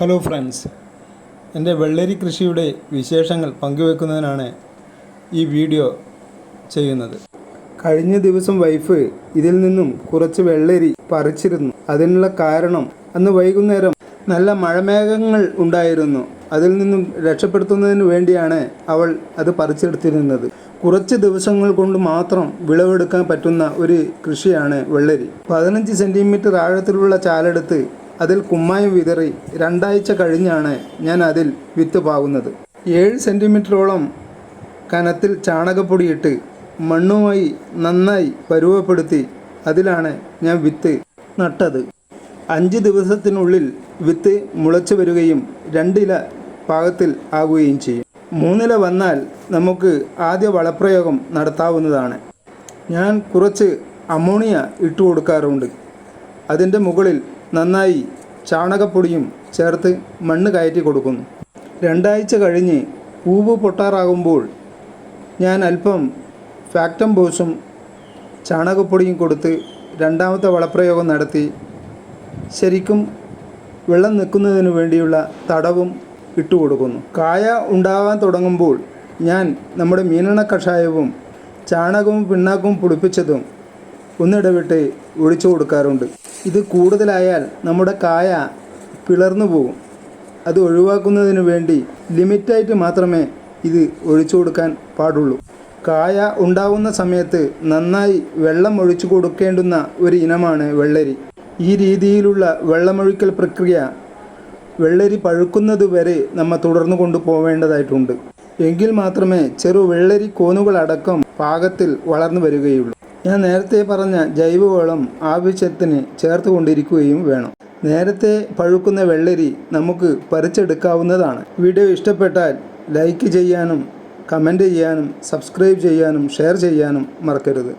Hello friends എന്റെ വെള്ളരി കൃഷിയുടെ വിശേഷങ്ങൾ പങ്കുവെക്കുന്നതിനാണ് ഈ വീഡിയോ ചെയ്യുന്നത്. കഴിഞ്ഞ ദിവസം വൈഫ് ഇതിൽ നിന്നും കുറച്ച് വെള്ളരി പറിച്ചിരുന്നു. അതിനുള്ള കാരണം അന്ന് വൈകുന്നേരം നല്ല മഴമേഘങ്ങൾ ഉണ്ടായിരുന്നു. അതിൽ നിന്നും രക്ഷപ്പെടുത്തുന്നതിന് വേണ്ടിയാണ് അവൾ അത് പറിച്ചെടുത്തിരുന്നത്. കുറച്ച് ദിവസങ്ങൾ കൊണ്ട് മാത്രം വിളവെടുക്കാൻ പറ്റുന്ന ഒരു കൃഷിയാണ് വെള്ളരി. പതിനഞ്ച് സെന്റിമീറ്റർ ആഴത്തിലുള്ള ചാലെടുത്ത് അതിൽ കുമ്മായം വിതറി രണ്ടാഴ്ച കഴിഞ്ഞാണ് ഞാൻ അതിൽ വിത്ത് പാകുന്നത്. ഏഴ് സെന്റിമീറ്ററോളം കനത്തിൽ ചാണകപ്പൊടിയിട്ട് മണ്ണുമായി നന്നായി പരുവപ്പെടുത്തി അതിലാണ് ഞാൻ വിത്ത് നട്ടത്. അഞ്ച് ദിവസത്തിനുള്ളിൽ വിത്ത് മുളച്ചു വരികയും രണ്ടില പാകത്തിൽ ആകുകയും ചെയ്യും. മൂന്നില വന്നാൽ നമുക്ക് ആദ്യ വളപ്രയോഗം നടത്താവുന്നതാണ്. ഞാൻ കുറച്ച് അമോണിയ ഇട്ട് കൊടുക്കാറുണ്ട് അതിന്റെ മുകളിൽ നന്നായി ചാണകപ്പൊടിയും ചേർത്ത് മണ്ണ് കയറ്റി കൊടുക്കുന്നു. രണ്ടാഴ്ച കഴിഞ്ഞ് പൂവ് പൊട്ടാറാകുമ്പോൾ ഞാൻ അല്പം ഫാക്ടം ബോസും ചാണകപ്പൊടിയും കൊടുത്ത് രണ്ടാമത്തെ വളപ്രയോഗം നടത്തി. ശരിക്കും വെള്ളം നിൽക്കുന്നതിന് വേണ്ടിയുള്ള തടവും ഇട്ടുകൊടുക്കുന്നു കായ ഉണ്ടാവാൻ തുടങ്ങുമ്പോൾ ഞാൻ നമ്മുടെ മീനെണ്ണ കഷായവും ചാണകവും പിണ്ണാക്കും പുളിപ്പിച്ചതും ഒന്നിടവിട്ട് ഒഴിച്ചു കൊടുക്കാറുണ്ട്. ഇത് കൂടുതലായാൽ നമ്മുടെ കായ പിളർന്നു പോകും. അത് ഒഴിവാക്കുന്നതിന് വേണ്ടി ലിമിറ്റായിട്ട് മാത്രമേ ഇത് ഒഴിച്ചു കൊടുക്കാൻ പാടുള്ളൂ. കായ ഉണ്ടാവുന്ന സമയത്ത് നന്നായി വെള്ളം ഒഴിച്ചു കൊടുക്കേണ്ടുന്ന ഒരു ഇനമാണ് വെള്ളരി. ഈ രീതിയിലുള്ള വെള്ളമൊഴിക്കൽ പ്രക്രിയ വെള്ളരി പഴുക്കുന്നത് വരെ നമ്മൾ തുടർന്നു കൊണ്ടുപോവേണ്ടതായിട്ടുണ്ട് എങ്കിൽ മാത്രമേ ചെറു വെള്ളരി കോനുകളടക്കം പാകത്തിൽ വളർന്നു വരികയുള്ളൂ. ഞാൻ നേരത്തെ പറഞ്ഞ ജൈവവളം ആവശ്യത്തിന് ചേർത്ത് കൊണ്ടിരിക്കുകയും വേണം. നേരത്തെ പഴുക്കുന്ന വെള്ളരി നമുക്ക് പറിച്ചെടുക്കാവുന്നതാണ്. വീഡിയോ ഇഷ്ടപ്പെട്ടാൽ ലൈക്ക് ചെയ്യാനും കമന്റ് ചെയ്യാനും സബ്സ്ക്രൈബ് ചെയ്യാനും ഷെയർ ചെയ്യാനും മറക്കരുത്.